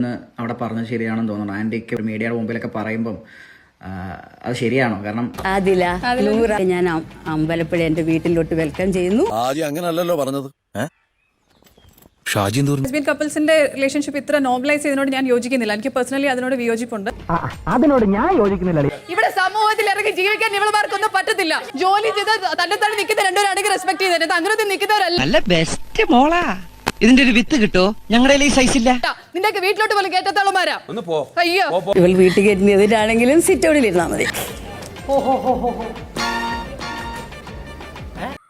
എന്ന് അവിടെ പറഞ്ഞത് ശരിയാണെന്ന് തോന്നുന്നു. ആന്റിക്ക് മീഡിയയുടെ മുമ്പിലൊക്കെ പറയുമ്പം അത് ശരിയാണോ? കാരണം ആദില നൂറ ഞാൻ അമ്പലപ്പുഴ എന്റെ വീട്ടിലോട്ട് വെൽക്കം ചെയ്യുന്നു. ആദ്യം അങ്ങനല്ലല്ലോ പറഞ്ഞത്. ഷാജിൻ കപ്പിൾസിന്റെ റിലേഷൻഷിപ്പ് ഇത്ര നോർമലൈസ് ചെയ്തതിനോട് ഞാൻ യോജിക്കുന്നില്ല. എനിക്ക് പേഴ്സണലി അതിനോട് വിയോജിപ്പുണ്ട്. അതിനോട് ഞാൻ യോജിക്കുന്നില്ല ഇവിടെ സമൂഹത്തിൽ ഇറങ്ങി ജീവിക്കാൻ ഇവളുമാർക്കൊന്നും പറ്റത്തില്ല. ജോലി ചെയ്ത് തന്നെ തന്നെ നിൽക്കുന്ന രണ്ടുപേരാണെങ്കിൽ റെസ്പെക്ട് ചെയ്തിട്ട് അങ്ങനെ നിൽക്കുന്നവരല്ല. നല്ല ബെസ്റ്റ് മോളാ. ഇതിന്റെ ഒരു വിത്ത് കിട്ടോ? ഞങ്ങളുടെ ഈ സൈസ് ഇല്ല. നിന്റെ വീട്ടിലോട്ട് പോലും പോ. അയ്യോ. ഇവൾ വീട്ടിൽ കയറ്റുന്ന എതിരാണെങ്കിലും സിറ്റൗടിൽ ഇരുന്നാൽ മതി.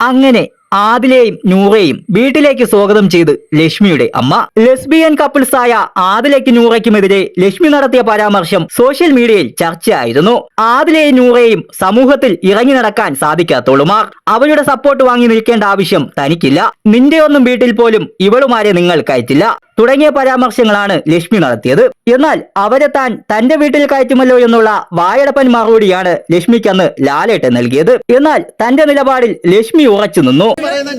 അങ്ങനെ ആദിലെയും നൂറയും വീട്ടിലേക്ക് സ്വാഗതം ചെയ്ത് ലക്ഷ്മിയുടെ അമ്മ. ലെസ്ബിയൻ കപ്പിൾസ് ആയ ആദിലയ്ക്ക് നൂറയ്ക്കുമെതിരെ ലക്ഷ്മി നടത്തിയ പരാമർശം സോഷ്യൽ മീഡിയയിൽ ചർച്ചയായിരുന്നു. ആദിലെയും നൂറയും സമൂഹത്തിൽ ഇറങ്ങി നടക്കാൻ സാധിക്കാത്തോളുമാർ അവരുടെ സപ്പോർട്ട് വാങ്ങി നിൽക്കേണ്ട ആവശ്യം തനിക്കില്ല. നിന്റെ ഒന്നും വീട്ടിൽ പോലും ഇവളുമാരെ നിങ്ങൾ കയറ്റില്ല തുടങ്ങിയ പരാമർശങ്ങളാണ് ലക്ഷ്മി നടത്തിയത്. എന്നാൽ അവരെ താൻ തന്റെ വീട്ടിൽ കയറ്റുമല്ലോ എന്നുള്ള വായടപ്പൻ മറുപടിയാണ് ലക്ഷ്മിക്ക് അന്ന് ലാലേട്ട് നൽകിയത്. എന്നാൽ തന്റെ നിലപാടിൽ ലക്ഷ്മി ഉറച്ചു നിന്നു.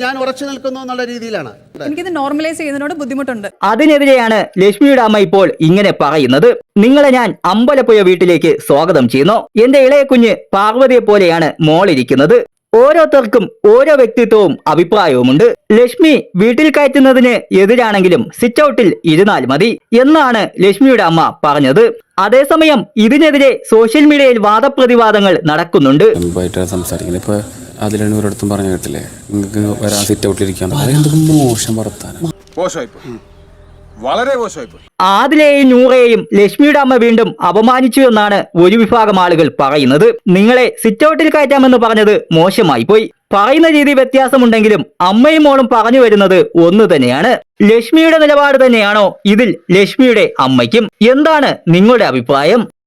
ഞാൻ ഉറച്ചു നിൽക്കുന്നു എന്നുള്ള രീതിയിലാണ്. എനിക്കിത് നോർമലൈസ് ചെയ്യുന്നതിനോട് ബുദ്ധിമുട്ടുണ്ട്. അതിനെതിരെയാണ് ലക്ഷ്മിയുടെ അമ്മ ഇപ്പോൾ ഇങ്ങനെ പറയുന്നത്. നിങ്ങളെ ഞാൻ അമ്പലപ്പുഴ വീട്ടിലേക്ക് സ്വാഗതം ചെയ്യുന്നു. എന്റെ ഇളയ കുഞ്ഞ് പാർവതിയെ പോലെയാണ് മോളിരിക്കുന്നത്. ഓരോരുത്തർക്കും ഓരോ വ്യക്തിത്വവും അഭിപ്രായവുമുണ്ട്. ലക്ഷ്മി വീട്ടിൽ കയറ്റുന്നതിന് എതിരാണെങ്കിലും സിറ്റ് ഔട്ടിൽ ഇരുന്നാൽ മതി എന്നാണ് ലക്ഷ്മിയുടെ അമ്മ പറഞ്ഞത്. അതേസമയം ഇതിനെതിരെ സോഷ്യൽ മീഡിയയിൽ വാദപ്രതിവാദങ്ങൾ നടക്കുന്നുണ്ട്. സംസാരിക്കുന്നത്. ഇപ്പൊ അതിലാണ് ഒരിടത്തും പറഞ്ഞു കേട്ടില്ലേ? നിങ്ങൾക്ക് വരാൻ സിറ്റ് ഔട്ടിലിരിക്കാൻ മോശം വർത്താനം. മോശമായിപ്പോയി. വളരെ മോശമായിപ്പോയി. ആദിലെയും നൂറയെയും ലക്ഷ്മിയുടെ അമ്മ വീണ്ടും അപമാനിച്ചു എന്നാണ് ഒരു വിഭാഗം ആളുകൾ പറയുന്നത്. നിങ്ങളെ സിറ്റൗട്ടിൽ കയറ്റാമെന്ന് പറഞ്ഞത് മോശമായി പോയി പറയുന്ന രീതി വ്യത്യാസമുണ്ടെങ്കിലും അമ്മയും മോളും പറഞ്ഞു വരുന്നത് ഒന്ന് തന്നെയാണ്. ലക്ഷ്മിയുടെ നിലപാട് തന്നെയാണോ ഇതിൽ ലക്ഷ്മിയുടെ അമ്മയ്ക്കും? എന്താണ് നിങ്ങളുടെ അഭിപ്രായം?